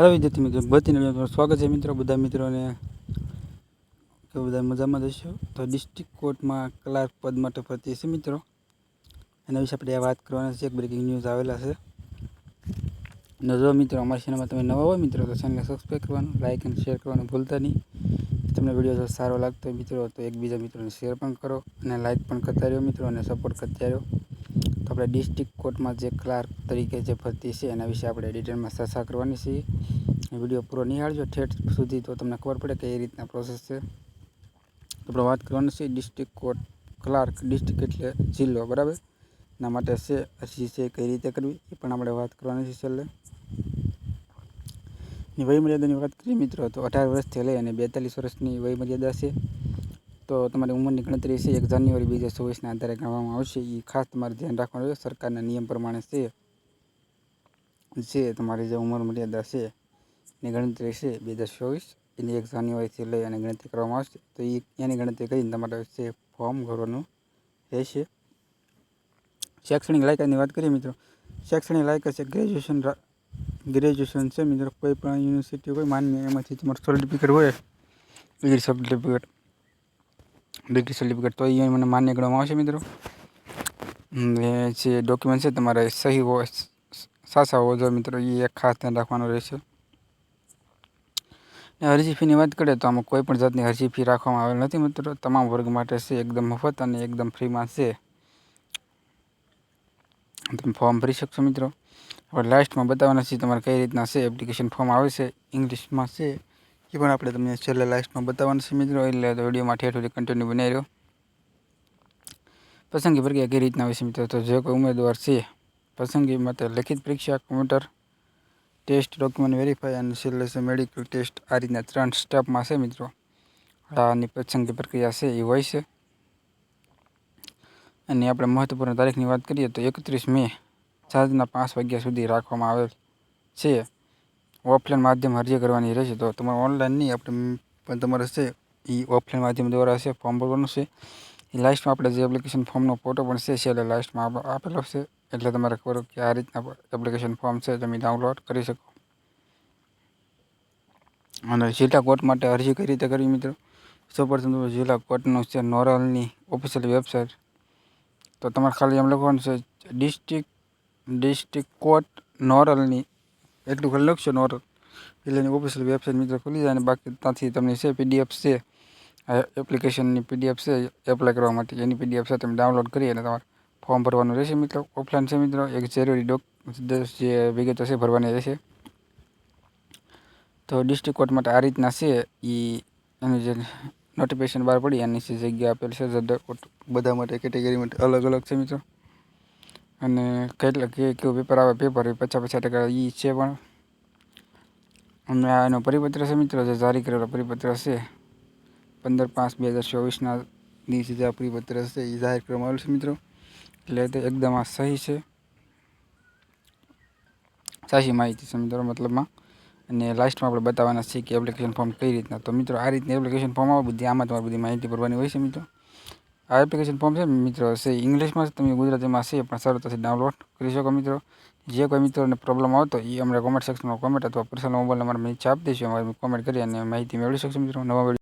હાલો વિદ્યાર્થી મિત્રો બધી સ્વાગત છે મિત્રો, બધા મિત્રોને. કે બધા મજામાં જશો તો ડિસ્ટ્રિક્ટ કોર્ટમાં ક્લાર્ક પદ માટે ભરતી છે મિત્રો. એના વિશે આપણે વાત કરવાના છે એક બ્રેકિંગ ન્યૂઝ આવેલા છે. અને મિત્રો, અમારી ચેનલમાં તમે નવા હોય મિત્રો, તો ચેનલને સબસ્ક્રાઈબ કરવાનું લાઇક અને શેર કરવાનું ભૂલતા નહીં. તમને વીડિયો સારો લાગતો હોય મિત્રો, તો એકબીજા મિત્રોને શેર પણ કરો અને લાઇક પણ કરતા રહ્યો મિત્રો, અને સપોર્ટ કરતા રહ્યો. આપણે ડિસ્ટ્રિક્ટ કોર્ટમાં જે ક્લાર્ક તરીકે જે ભરતી છે, એના વિશે આપણે ડિટેલમાં ચર્ચા કરવાની છીએ વીડિયો પૂરો નિહાળજો. ઠેઠ સુધી તો તમને ખબર પડે કે એ રીતના પ્રોસેસ છે. આપણે વાત કરવાની છે ડિસ્ટ્રિક્ટ કોર્ટ ક્લાર્ક ડિસ્ટ્રિક્ટ એટલે જિલ્લો, બરાબર? એના માટે છે, અરજી છે, કઈ રીતે કરવી, એ પણ આપણે વાત કરવાની છે છેલ્લે. વયમર્યાદાની વાત કરીએ મિત્રો, તો અઢાર વર્ષથી લઈ અને બેતાલીસ વર્ષની વયમર્યાદા છે. તો તમારી ઉંમરની ગણતરી છે, એક જાન્યુઆરી બે હજાર ચોવીસના આધારે ગણવામાં આવશે. એ ખાસ તમારે ધ્યાન રાખવાનું છે, સરકારના નિયમ પ્રમાણે છે, જે તમારી જે ઉંમર મર્યાદા છે, એની ગણતરી છે બે હજાર ચોવીસ, એની એક જાન્યુઆરીથી લઈ અને ગણતરી કરવામાં આવશે. તો એ એની ગણતરી કરીને તમારે છે ફોર્મ ભરવાનું રહેશે. શૈક્ષણિક લાયકાતની વાત કરીએ મિત્રો, શૈક્ષણિક લાયકાત છે, ગ્રેજ્યુએશન ગ્રેજ્યુએશન છે મિત્રો, કોઈ પણ યુનિવર્સિટી હોય, માન્ય એમાંથી તમારું સર્ટિફિકેટ હોય ડિગ્રી સર્ટિફિકેટ ડિગ્રી સર્ટિફિકેટ તો એ મને માન્ય ગણવામાં આવશે મિત્રો. જે ડોક્યુમેન્ટ છે તમારે સહી હોય સાચા હોવો જોઈએ મિત્રો એ એક ખાસ ધ્યાન રાખવાનું રહેશે. અરજી ફીની વાત કરીએ તો આમાં કોઈ પણ જાતની અરજી ફી રાખવામાં આવેલ નથી મિત્રો. તમામ વર્ગ માટે છે, એકદમ મફત અને એકદમ ફ્રીમાં છે. તમે ફોર્મ ભરી શકશો મિત્રો. હવે લાસ્ટમાં બતાવવાના છે તમારે કઈ રીતના છે એપ્લિકેશન ફોર્મ આવે છે ઇંગ્લિશમાં છે એ પણ આપણે તમને છેલ્લા લાસ્ટમાં બતાવવાનું છે મિત્રો. એટલે વિડીયોમાં ઠેર સુધી કન્ટિન્યુ બનાવી રહ્યો. પસંદગી પ્રક્રિયા કઈ રીતના હોય છે મિત્રો? તો જે કોઈ ઉમેદવાર છે, પસંદગી માટે લેખિત પરીક્ષા કોમ્પ્યુટર ટેસ્ટ ડોક્યુમેન્ટ વેરીફાઈ અને છેલ્લે છે મેડિકલ ટેસ્ટ આ રીતના ત્રણ સ્ટેપમાં છે મિત્રો. આની પસંદગી પ્રક્રિયા છે એ હોય છે. અને આપણે મહત્વપૂર્ણ તારીખની વાત કરીએ તો એકત્રીસ મે સાંજના પાંચ વાગ્યા સુધી રાખવામાં આવેલ છે. ઓફલાઈન માધ્યમ અરજી કરવાની રહેશે તો તમારે ઓનલાઈન નહીં, આપણે પણ તમારે છે એ ઓફલાઈન માધ્યમ દ્વારા છે ફોર્મ ભરવાનું છે. એ લાસ્ટમાં આપણે જે એપ્લિકેશન ફોર્મનો ફોટો પણ છે, છેલ્લે લાસ્ટમાં આપેલો છે, એટલે તમારે ખબર કે આ રીતના એપ્લિકેશન ફોર્મ છે, તમે ડાઉનલોડ કરી શકો. અને જિલ્લા કોર્ટ માટે અરજી કઈ રીતે કરવી મિત્રો? સૌપ્રથમ તમે જિલ્લા કોર્ટનું છે, નોરલની ઓફિશિયલ વેબસાઇટ તો તમારે ખાલી એમ લખવાનું છે ડિસ્ટ્રિક્ટ ડિસ્ટ્રિક્ટ કોર્ટ નોરલની એટલું ખાલી લખશો નોરલ એટલે એની ઓફિશિયલ વેબસાઇટ મિત્રો ખુલી જાય અને બાકી ત્યાંથી તમને છે પીડીએફ છે એપ્લિકેશનની પીડીએફ છે એપ્લાય કરવા માટે એની પીડીએફ છે તમે ડાઉનલોડ કરી અને તમારે ફોર્મ ભરવાનું રહેશે મિત્રો. ઓફલાઈન છે મિત્રો, એક જરૂરી ડોક જે વિગતો છે ભરવાની રહેશે. તો ડિસ્ટ્રિક્ટ કોર્ટ માટે આ રીતના છે એ એનું જે નોટિફિકેશન બહાર પડી એની જે જગ્યા આપેલ છે બધા માટે કેટેગરી માટે અલગ અલગ છે મિત્રો. અને કેટલા કે કેવું પેપર આવે, પેપર પચાસ પચાસ ટકા એ છે પણ. અમને આ એનો પરિપત્ર છે મિત્રો, જે જારી કરેલો પરિપત્ર છે. પંદર પાંચ બે હજાર ચોવીસના દિવસે જે આ પરિપત્ર છે એ જાહેર કરવામાં આવેલું છે મિત્રો. એટલે તે એકદમ આ સહી છે. સાચી માહિતી છે મિત્રો, મતલબમાં. અને લાસ્ટમાં આપણે બતાવવાના છીએ કે એપ્લિકેશન ફોર્મ કઈ રીતના. તો મિત્રો, આ રીતની એપ્લિકેશન ફોર્મ આવે, બધી આમાં તમારે બધી માહિતી ભરવાની હોય છે મિત્રો. આ એપ્લિકેશન ફોર્મ છે મિત્રો, છે ઇંગ્લિશમાં છે, તમે ગુજરાતીમાં છે પણ સરળતાથી ડાઉનલોડ કરી શકો મિત્રો. જે કોઈ મિત્રોને પ્રોબ્લેમ આવતો એ અમને કોમેન્ટ સેક્શનમાં કોમેન્ટ અથવા પર્સનલ મોબાઈલ નંબર નીચે આપી દઈશું અમારે કોમેન્ટ કરી અને માહિતી મેળવી શકશો મિત્રો. નવા